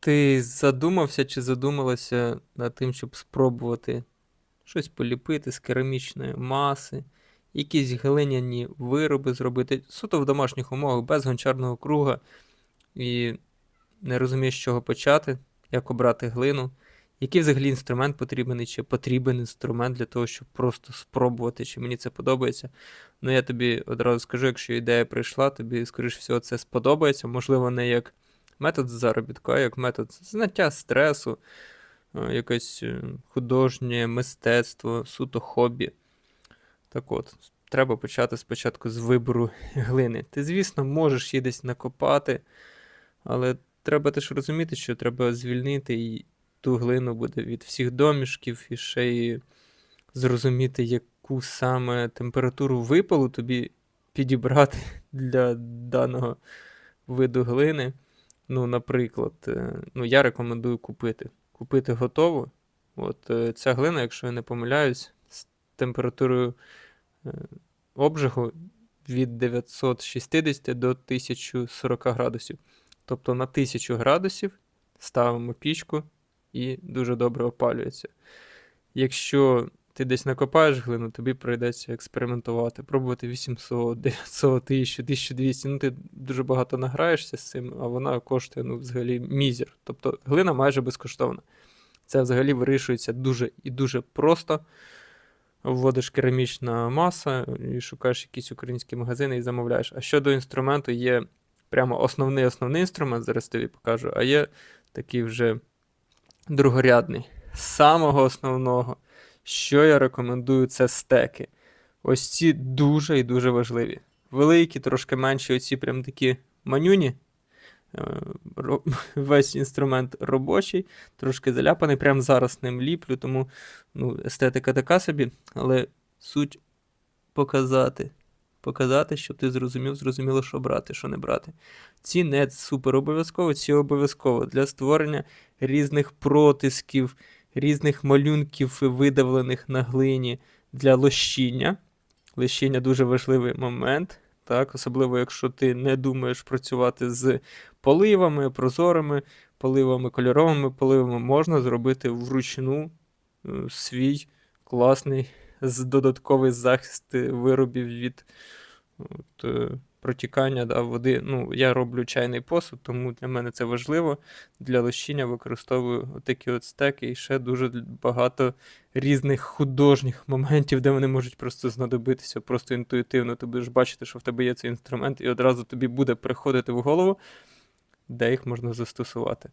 Ти задумався чи задумалася над тим, щоб спробувати щось поліпити з керамічної маси, якісь глиняні вироби зробити суто в домашніх умовах, без гончарного круга, і не розумієш, з чого почати, як обрати глину, який взагалі інструмент потрібен, чи потрібен інструмент для того, щоб просто спробувати, чи мені це подобається. Ну, я тобі одразу скажу, якщо ідея прийшла, тобі, скоріш всього, це сподобається, можливо, не як метод заробітку, а як метод зняття стресу, е, якесь е, художнє мистецтво, суто хобі. Так от, треба почати спочатку з вибору глини. Ти, звісно, можеш її десь накопати, але треба теж розуміти, що треба звільнити і ту глину буде від всіх домішків, і ще й зрозуміти, яку саме температуру випалу тобі підібрати для даного виду глини. Ну, наприклад, е, ну, я рекомендую купити. Купити готову. От е, ця глина, якщо я не помиляюсь, з температурою е, обжигу від 960 до 1040 градусів. Тобто на 1000 градусів ставимо пічку і дуже добре опалюється. Якщо ти десь накопаєш глину, тобі прийдеться експериментувати, пробувати 800, 900, 1000, 1200. Ну, ти дуже багато награєшся з цим, а вона коштує ну, взагалі мізер. Тобто глина майже безкоштовна. Це взагалі вирішується дуже і дуже просто. Вводиш керамічна маса і шукаєш якісь українські магазини і замовляєш. А щодо інструменту, є прямо основний основний інструмент, зараз тобі покажу, а є такий вже другорядний. Самого основного, що я рекомендую, це стеки. Ось ці дуже і дуже важливі. Великі, трошки менші, оці прям такі манюні. Е, Весь інструмент робочий, трошки заляпаний. Прямо зараз ним ліплю, тому ну, естетика така собі, але суть показати. Показати, щоб ти зрозумів, зрозуміло, що брати, що не брати. Ці не супер обов'язково, ці обов'язково для створення різних протисків, різних малюнків, видавлених на глині для лощіння. Лощіння дуже важливий момент, так? особливо якщо ти не думаєш працювати з поливами, прозорими поливами, кольоровими поливами, можна зробити вручну е, свій класний додатковий захист виробів від от, е, протікання да, води. Ну, я роблю чайний посуд, тому для мене це важливо. Для лощення використовую такі от стеки і ще дуже багато різних художніх моментів, де вони можуть просто знадобитися, просто інтуїтивно. Ти будеш бачити, що в тебе є цей інструмент, і одразу тобі буде приходити в голову, де їх можна застосувати.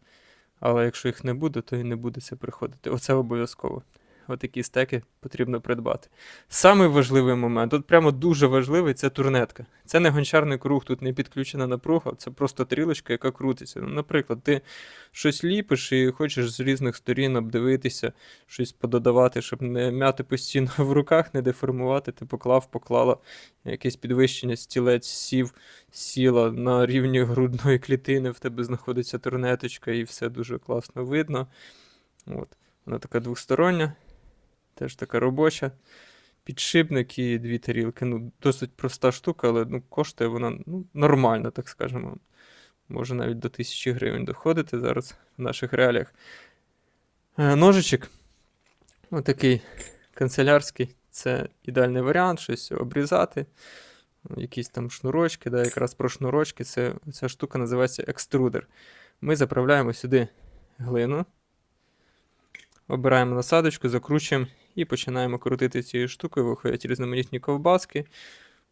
Але якщо їх не буде, то і не буде це приходити. Оце обов'язково. Отакі стеки потрібно придбати. Самий важливий момент, тут прямо дуже важливий, це турнетка. Це не гончарний круг, тут не підключена напруга, це просто трілочка, яка крутиться. Ну, наприклад, ти щось ліпиш і хочеш з різних сторін обдивитися, щось пододавати, щоб не м'яти постійно в руках, не деформувати. Ти поклав, поклала якесь підвищення, стілець сів, сіла на рівні грудної клітини, в тебе знаходиться турнеточка, і все дуже класно видно. От. Вона така двостороння, теж така робоча. Підшипник і дві тарілки. Ну, досить проста штука, але ну, коштує вона ну, нормально, так скажемо. Може навіть до 1000 гривень доходити зараз в наших реаліях. Е, Ножичок. Отакий канцелярський. Це ідеальний варіант, щось обрізати. Якісь там шнурочки, да, якраз про шнурочки. Це, ця штука називається екструдер. Ми заправляємо сюди глину. Обираємо насадочку, закручуємо і починаємо крутити цією штукою, виходять різноманітні ковбаски.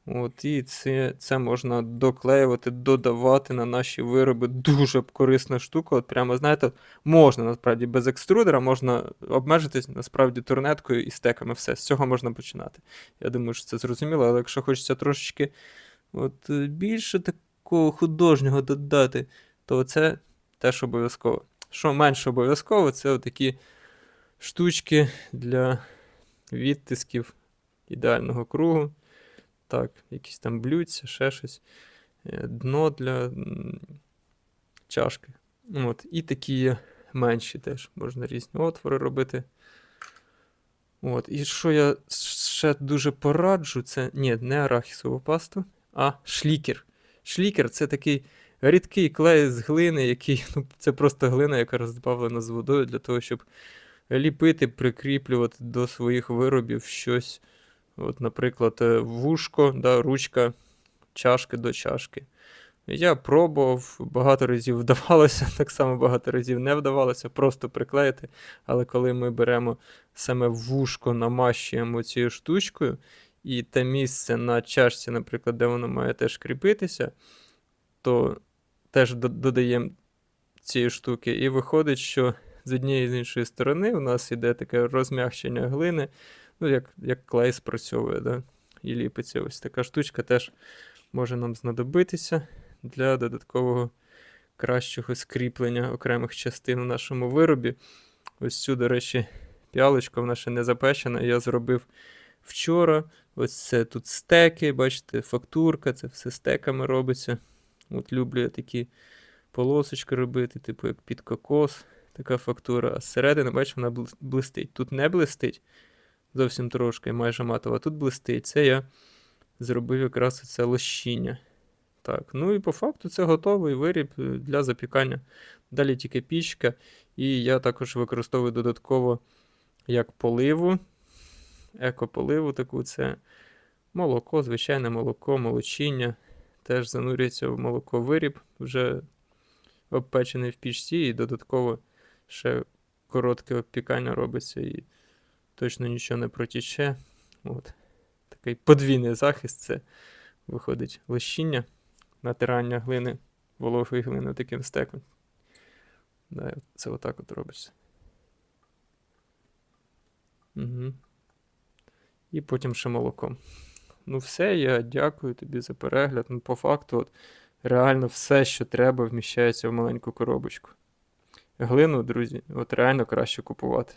От, і це, це можна доклеювати, додавати на наші вироби. Дуже корисна штука. От прямо, знаєте, можна насправді без екструдера, можна обмежитись насправді турнеткою і стеками. Все, з цього можна починати. Я думаю, що це зрозуміло, але якщо хочеться трошечки от, більше такого художнього додати, то це теж обов'язково. Що менше обов'язково, це такі штучки для відтисків ідеального кругу. Так, якісь там блюдця, ще щось. Е, Дно для чашки. От. І такі менші теж. Можна різні отвори робити. От. І що я ще дуже пораджу, це ні, не арахісову пасту, а шлікер. Шлікер це такий рідкий клей з глини, який ну, це просто глина, яка розбавлена з водою для того, щоб ліпити, прикріплювати до своїх виробів щось. От, наприклад, е, вушко, да, ручка чашки до чашки. Я пробував, багато разів вдавалося, так само багато разів не вдавалося, просто приклеїти. Але коли ми беремо саме вушко, намащуємо цією штучкою, і те місце на чашці, наприклад, де воно має теж кріпитися, то теж додаємо цієї штуки. І виходить, що з однієї і з іншої сторони у нас іде таке розм'якшення глини, ну, як, як клей спрацьовує, да? і ліпиться. Ось така штучка теж може нам знадобитися для додаткового кращого скріплення окремих частин у нашому виробі. Ось цю, до речі, п'ялочка вона ще не запечена. Я зробив вчора. Ось це тут стеки, бачите, фактурка, це все стеками робиться. От люблю я такі полосочки робити, типу як під кокос, така фактура. Зсередини, бачиш, вона блистить. Тут не блистить, зовсім трошки, майже матова. Тут блистить. Це я зробив якраз це лощіння. Так, ну і по факту це готовий виріб е, для запікання. Далі тільки пічка. І я також використовую додатково як поливу, екополиву таку це молоко, звичайне молоко, молочіння. Теж занурюється в молоко виріб, вже обпечений в пічці, і додатково ще коротке обпікання робиться, і точно нічого не протіче. От. Такий подвійний захист це виходить лощіння, натирання глини, вологої глини таким стеком. Да, це отак от робиться. Угу. І потім ще молоком. Ну, все, я дякую тобі за перегляд. Ну, по факту, от, реально все, що треба, вміщається в маленьку коробочку. Глину, друзі, от реально краще купувати.